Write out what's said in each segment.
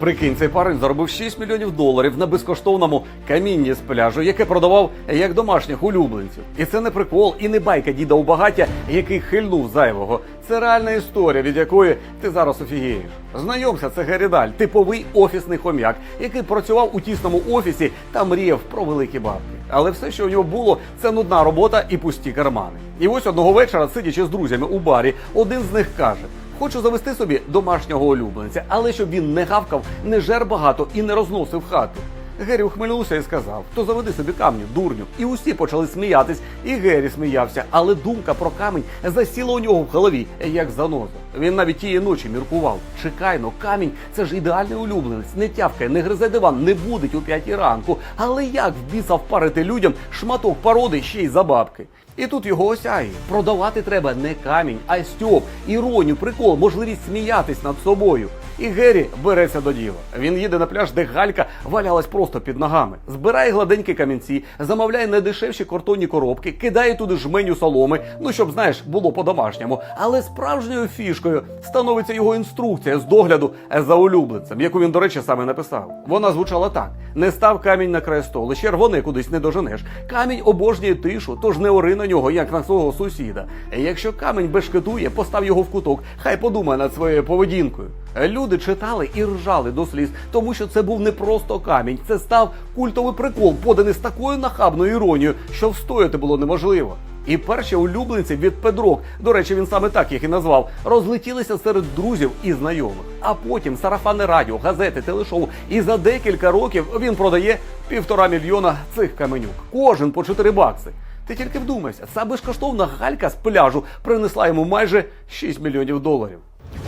Прикинь, цей парень заробив 6 мільйонів доларів на безкоштовному камінні з пляжу, яке продавав як домашніх улюбленців. І це не прикол і не байка діда у багаття, який хильнув зайвого. Це реальна історія, від якої ти зараз офігієш. Знайомся, це Герідаль, типовий офісний хом'як, який працював у тісному офісі та мріяв про великі бабки. Але все, що у нього було, це нудна робота і пусті кармани. І ось одного вечора, сидячи з друзями у барі, один з них каже. Хочу завести собі домашнього улюбленця, але щоб він не гавкав, не жер багато і не розносив хату. Гері ухмилювався і сказав: то заведи собі камню, дурню. І усі почали сміятись, і Гері сміявся. Але думка про камінь засіла у нього в голові, як заноза. Він навіть тієї ночі міркував. Чекай, ну камінь це ж ідеальний улюбленець, не тявкає, не гризе диван, не будить у п'ятій ранку. Але як в біса впарити людям шматок породи ще й за бабки? І тут його осяє. Продавати треба не камінь, а стьоп, іронію, прикол, можливість сміятись над собою. І Геррі береться до діла. Він їде на пляж, де галька валялась просто під ногами, збирає гладенькі камінці, замовляє найдешевші картонні коробки, кидає туди жменю соломи, ну щоб знаєш, було по-домашньому. Але справжньою фішкою становиться його інструкція з догляду за улюбленцем, яку він, до речі, саме написав. Вона звучала так: не став камінь на край столу, червоний кудись не доженеш. Камінь обожнює тишу, тож не ори на нього, як на свого сусіда. Якщо камінь бешкетує, постав його в куток, хай подумає над своєю поведінкою. Люди читали і ржали до сліз, тому що це був не просто камінь, це став культовий прикол, поданий з такою нахабною іронією, що встояти було неможливо. І перші улюбленці від Педрок, до речі, він саме так їх і назвав, розлетілися серед друзів і знайомих. А потім сарафани радіо, газети, телешоу. І за декілька років він продає півтора мільйона цих каменюк. Кожен по 4 бакси. Ти тільки вдумайся, ця безкоштовна галька з пляжу принесла йому майже 6 мільйонів доларів.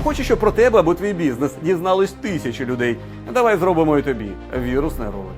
Хочу, щоб про тебе або твій бізнес дізнались тисячі людей. Давай зробимо і тобі вірусний ролик.